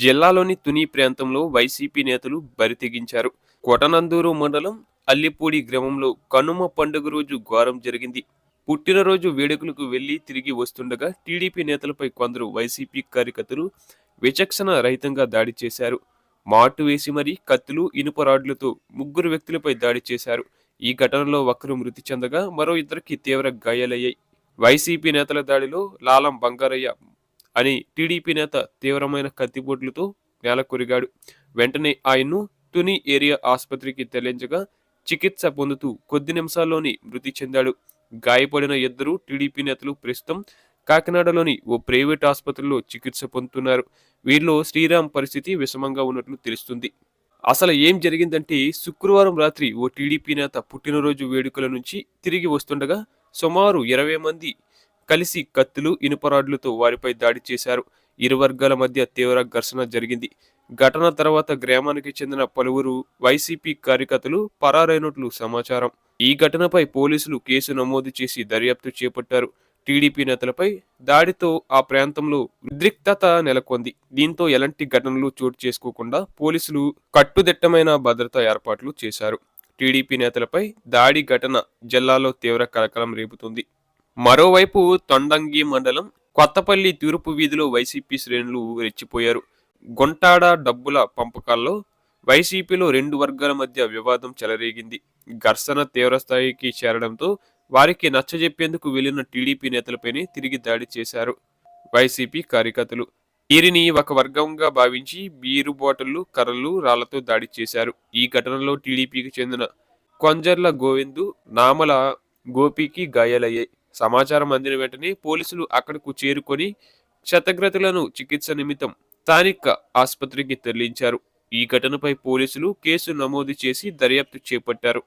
జిల్లాలోని తుని ప్రాంతంలో వైసీపీ నేతలు బరితెగించారు కొటనందూరు మండలం అల్లిపూడి గ్రామంలో కనుమ పండుగ రోజు ఘోరం జరిగింది. పుట్టినరోజు వేడుకలకు వెళ్ళి తిరిగి వస్తుండగా టీడీపీ నేతలపై కొందరు వైసీపీ కార్యకర్తలు విచక్షణ రహితంగా దాడి చేశారు. మాటు వేసి మరీ కత్తులు ఇనుప రాడ్లతో ముగ్గురు వ్యక్తులపై దాడి చేశారు. ఈ ఘటనలో ఒకరు మృతి చెందగా మరో ఇద్దరికి తీవ్ర గాయాలయ్యాయి. వైసీపీ నేతల దాడిలో లాలం బంగారయ్య అని టీడీపీ నేత తీవ్రమైన కత్తిపోట్లతో నేలకొరిగాడు వెంటనే ఆయన్ను తుని ఏరియా ఆసుపత్రికి తరలించగా చికిత్స పొందుతూ కొద్ది నిమిషాల్లోనే మృతి చెందాడు. గాయపడిన ఇద్దరు టీడీపీ నేతలు ప్రస్తుతం కాకినాడలోని ఓ ప్రైవేట్ ఆసుపత్రిలో చికిత్స పొందుతున్నారు. వీరిలో శ్రీరామ్ పరిస్థితి విషమంగా ఉన్నట్లు తెలుస్తుంది. అసలు ఏం జరిగిందంటే శుక్రవారం రాత్రి ఓ టీడీపీ నేత పుట్టినరోజు వేడుకల నుంచి తిరిగి వస్తుండగా సుమారు ఇరవై మంది కలిసి కత్తులు ఇనుపరాడ్లతో వారిపై దాడి చేశారు. ఇరు వర్గాల మధ్య తీవ్ర ఘర్షణ జరిగింది. ఘటన తర్వాత గ్రామానికి చెందిన పలువురు వైసీపీ కార్యకర్తలు పరారైనట్లు సమాచారం. ఈ ఘటనపై పోలీసులు కేసు నమోదు చేసి దర్యాప్తు చేపట్టారు. టీడీపీ నేతలపై దాడితో ఆ ప్రాంతంలో ఉద్రిక్తత నెలకొంది. దీంతో ఎలాంటి ఘటనలు చోటు చేసుకోకుండా పోలీసులు కట్టుదిట్టమైన భద్రతా ఏర్పాట్లు చేశారు. టీడీపీ నేతలపై దాడి ఘటన జిల్లాలో తీవ్ర కలకలం రేపుతుంది. మరోవైపు తొండంగి మండలం కొత్తపల్లి తూర్పు వీధిలో వైసీపీ శ్రేణులు రెచ్చిపోయారు. గొంటాడ డబ్బుల పంపకాల్లో వైసీపీలో రెండు వర్గాల మధ్య వివాదం చెలరేగింది. ఘర్షణ తీవ్రస్థాయికి చేరడంతో వారికి నచ్చజెప్పేందుకు వెళ్ళిన టీడీపీ నేతలపైనే తిరిగి దాడి చేశారు వైసీపీ కార్యకర్తలు. వీరిని ఒక వర్గంగా భావించి బీరు బాటళ్ళు కర్రలు రాళ్ళతో దాడి చేశారు. ఈ ఘటనలో టీడీపీకి చెందిన కొంజర్ల గోవిందు నామల గోపికి గాయాలయ్యాయి. సమాచారం అందిన వెంటనే పోలీసులు అక్కడకు చేరుకొని క్షతగ్రతులను చికిత్స నిమిత్తం స్థానిక ఆసుపత్రికి తరలించారు. ఈ ఘటనపై పోలీసులు కేసు నమోదు చేసి దర్యాప్తు చేపట్టారు.